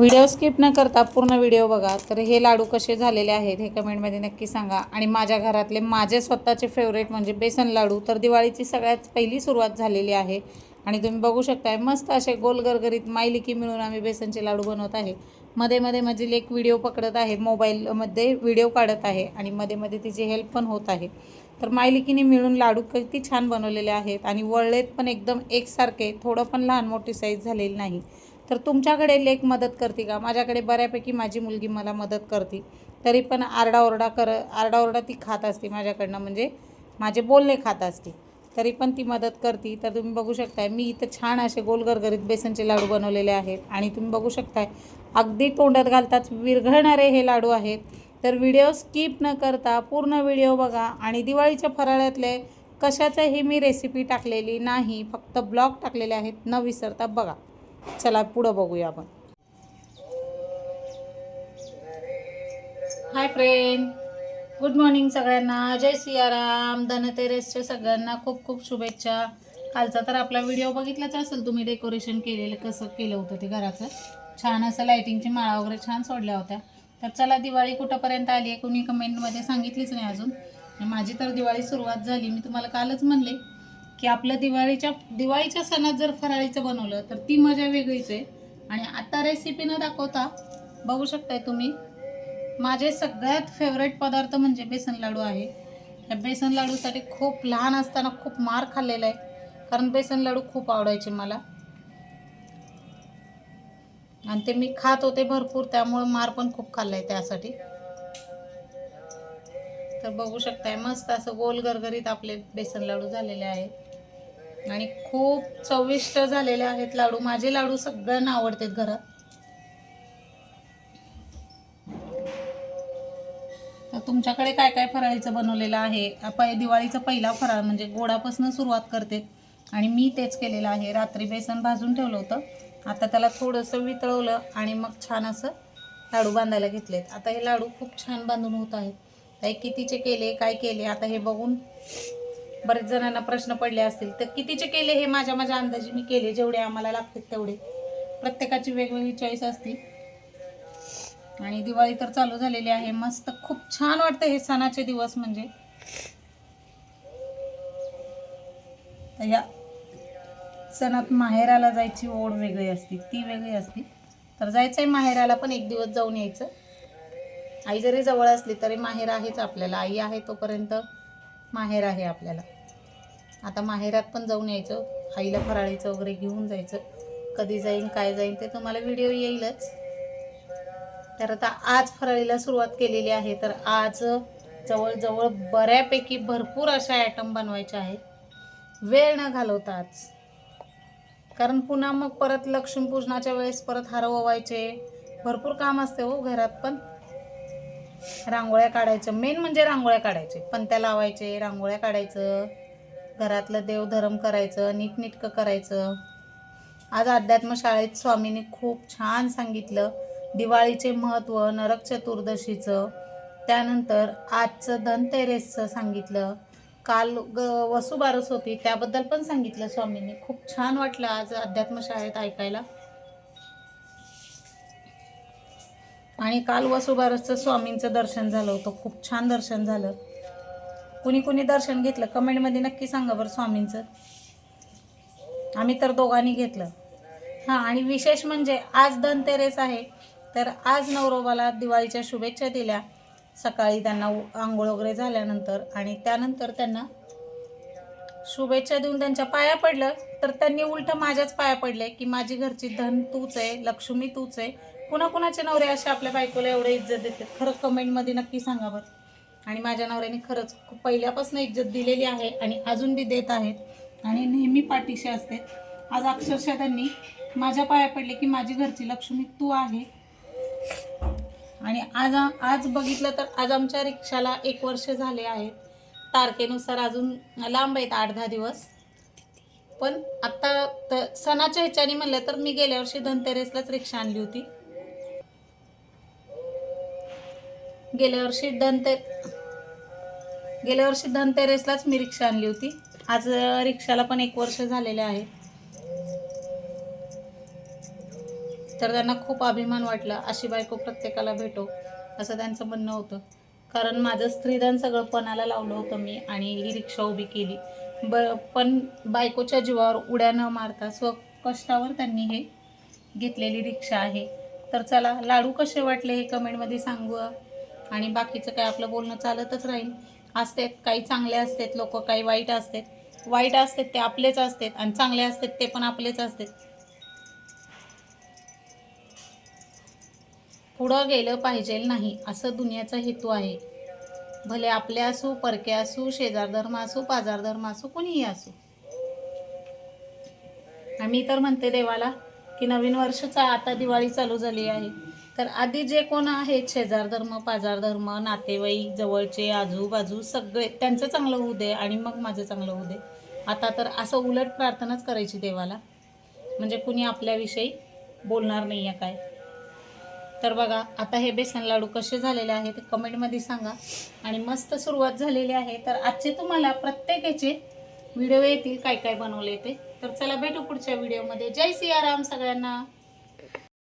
Video skip न करता पूर्ण व्हिडिओ बघा. तर हे लाडू कसे झालेले आहेत हे कमेंटमध्ये नक्की सांगा. आणि माझ्या घरातले माझे स्वतःचे फेवरेट म्हणजे बेसन लाडू. तर दिवाळीची सगळ्यात पहिली सुरुवात झालेली आहे. आणि तुम्ही बघू शकताय मस्त असे गोल गरगरीत मायलिकी मिळून आम्ही बेसनचे लाडू बनवत आहे. मध्ये मध्ये माझी एक व्हिडिओ पकडत आहे मोबाईलमध्ये व्हिडिओ काढत आहे आणि मध्ये मध्ये तिची हेल्प पण होत आहे. तर मायलिकीने मिळून लाडू किती छान बनवलेले आहेत आणि वळलेत पण एकदम एकसारखे थोडं पण लहान मोठी साईज झालेली नाही. तर तुमच्याकडे लेक मदत करते का? माझ्याकडे बऱ्यापैकी माझी मुलगी मला मदत करते. तरी पण आरडाओरडा कर आरडाओरडा ती खात असते माझ्याकडनं. म्हणजे माझे बोलणे खात असते. तरी पण ती मदत करते. तर तुम्ही बघू शकताय मी इथं छान असे गोलगरगरीत बेसनचे लाडू बनवलेले आहेत. आणि तुम्ही बघू शकताय अगदी तोंडात घालताच विरघळणारे हे लाडू आहेत. तर व्हिडिओ स्किप न करता पूर्ण व्हिडिओ बघा. आणि दिवाळीच्या फराळ्यातले कशाचंही मी रेसिपी टाकलेली नाही फक्त ब्लॉग टाकलेले आहेत न विसरता बघा. चला पुढं बघूया आपण. हाय फ्रेंड गुड मॉर्निंग सगळ्यांना. जय सियाराम धनतेरसच्या सगळ्यांना खूप खूप शुभेच्छा. कालचा तर आपला व्हिडिओ बघितलाच असेल तुम्ही डेकोरेशन केलेलं कसं केलं होतं ते घराचं. छान असं लायटिंगची माळा वगैरे छान सोडल्या होत्या. तर चला दिवाळी कुठंपर्यंत आली आहे? कुणी कमेंटमध्ये सांगितलीच नाही अजून. माझी तर दिवाळी सुरुवात झाली. मी तुम्हाला कालच म्हणले की आपलं दिवाळीच्या दिवाळीच्या सणात जर फराळीचं बनवलं तर ती मजा वेगळीच आहे. आणि आता रेसिपी न दाखवता बघू शकताय तुम्ही माझे सगळ्यात फेवरेट पदार्थ म्हणजे बेसन लाडू आहे. या बेसन लाडूसाठी खूप लहान असताना खूप मार खाल्लेला आहे कारण बेसन लाडू खूप आवडायचे मला. आणि ते मी खात होते भरपूर त्यामुळं मार पण खूप खाल्लाय त्यासाठी. तर बघू शकताय मस्त असं गोल गरगरीत आपले बेसन लाडू झालेले आहेत आणि खूप चविष्ट झालेले आहेत लाडू. माझे लाडू सगळ्यांना आवडतात घरात. तर तुमच्याकडे काय काय फराळीचं बनवलेलं आहे? आपण दिवाळीचा पहिला फराळ म्हणजे गोडापासून सुरुवात करते. आणि मी तेच केलेलं आहे. रात्री बेसन भाजून ठेवलं होतं. आता त्याला थोडंसं वितळवलं आणि मग छान असं लाडू बांधायला घेतलेत. आता हे लाडू खूप छान बांधून होत आहेत. काही कितीचे केले? काय केले? आता हे बघून बरेच जणांना प्रश्न पडले असतील तर कितीचे केले हे माझ्या माझ्या अंदाजे मी केले जेवढे आम्हाला लागतात तेवढे. प्रत्येकाची वेगवेगळी चॉईस असते. आणि दिवाळी तर चालू झालेली आहे. मस्त खूप छान वाटतं हे सणाचे दिवस म्हणजे. या सणात माहेराला जायची ओढ वेगळी असते ती वेगळी असते. तर जायचं आहे माहेराला पण एक दिवस जाऊन यायचं. आई जरी जवळ असली तरी माहेर आहेच आपल्याला. आई आहे तोपर्यंत माहेर आहे आपल्याला. आता माहेरात पण जाऊन यायचं. आईला फराळीचं वगैरे घेऊन जायचं. कधी जाईन काय जाईन ते तुम्हाला व्हिडिओ येईलच. तर आता आज फराळीला सुरुवात केलेली आहे. तर आज जवळजवळ बऱ्यापैकी भरपूर अशा आयटम बनवायच्या आहेत. वेळ न घालवता आज. कारण पुन्हा मग परत लक्ष्मीपूजनाच्या वेळेस परत हार ओवायचे भरपूर काम असते हो घरात पण. रांगोळ्या काढायचं. मेन म्हणजे रांगोळ्या काढायचे. पंत्या लावायचे रांगोळ्या काढायचं घरातलं देवधर्म करायचं नीटनीटकं करायचं. आज अध्यात्म शाळेत स्वामींनी खूप छान सांगितलं. दिवाळीचे महत्त्व नरक चतुर्दशीचं. त्यानंतर आजचं धनतेरेसचं सांगितलं. काल ग वसुबारस होती त्याबद्दल पण सांगितलं स्वामींनी. खूप छान वाटलं आज अध्यात्म शाळेत ऐकायला. आणि काल वसुबारसचं स्वामींचं दर्शन झालं होतं. खूप छान दर्शन झालं. कुणी कुणी दर्शन घेतलं? कमेंटमध्ये नक्की सांगा बरं स्वामींचं. आम्ही तर दोघांनी घेतलं. हां आणि विशेष म्हणजे आज धनतेरेस आहे तर आज नवरोबाला दिवाळीच्या शुभेच्छा दिल्या. सकाळी त्यांना उ- आंघोळ वगैरे झाल्यानंतर आणि त्यानंतर त्यांना शुभेच्छा देऊन त्यांच्या पाया पडलं. तर त्यांनी उलट माझ्याच पाया पडले की माझी घरची धन तूच आहे लक्ष्मी तूच आहे. कुणाकुणाचे नवरे असे आपल्या बायकोला एवढे इज्जत देतात? खरं कमेंटमध्ये नक्की सांगा बरं. आणि माझ्या नवऱ्याने खरंच खूप पहिल्यापासून इज्जत दिलेली आहे आणि अजून बी देत आहेत. आणि नेहमी पाठीशी असते. आज अक्षरशः त्यांनी माझ्या पाया पडले की माझी घरची लक्ष्मी तू आहे. आणि आज आज बघितलं तर आज आमच्या रिक्षाला एक वर्ष झाले आहेत. तारखेनुसार अजून लांब आहेत आठ दहा दिवस. पण आत्ता तर सणाच्या ह्याच्याने म्हणलं तर मी गेल्या वर्षी धनतेरेसलाच रिक्षा आणली होती. गेल्या वर्षी धनते गेल्या वर्षी धनतेरेसलाच मी रिक्षा आणली होती. आज रिक्षाला पण एक वर्ष झालेले आहे. तर त्यांना खूप अभिमान वाटला अशी बायको प्रत्येकाला भेटो असं त्यांचं म्हणणं होतं. कारण माझं स्त्रीधन सगळं पणाला लावलं होतं मी आणि ही रिक्षा उभी केली. ब पण बायकोच्या जीवावर उड्या न मारता स्वकष्टावर त्यांनी हे घेतलेली रिक्षा आहे. तर चला लाडू कसे वाटले हे कमेंटमध्ये सांगू आणि बाकीचं काय आपलं बोलणं चालतच राहील. असतात काही चांगले असतात लोक काही वाईट असतात. वाईट असतात ते आपलेच असतात आणि चांगले असतात ते पण आपलेच असतात. पुढं गेलं पाहिजे नाही असं दुनियाचा हेतू आहे. भले आपले असू परके असू शेजार धर्म असू पाजार धर्म असू कुणीही असू. मी तर म्हणते देवाला की नवीन वर्षाचा आता दिवाळी चालू झाली आहे. तर आधी जे कोण आहेत शेजार धर्म पाजार धर्म नातेवाईक जवळचे आजूबाजू सगळे त्यांचं चांगलं होऊ दे आणि मग माझं चांगलं होऊ दे. आता तर असं उलट प्रार्थनाच करायची देवाला. म्हणजे कुणी आपल्याविषयी बोलणार नाही आहे काय. तर बघा आता हे बेसन लाडू कसे झालेले आहेत ते कमेंटमध्ये सांगा. आणि मस्त सुरुवात झालेली आहे. तर आजचे तुम्हाला प्रत्येकाचे व्हिडिओ येतील काय काय बनवले ते. तर चला भेटू पुढच्या व्हिडिओमध्ये. जय सियाराम सगळ्यांना.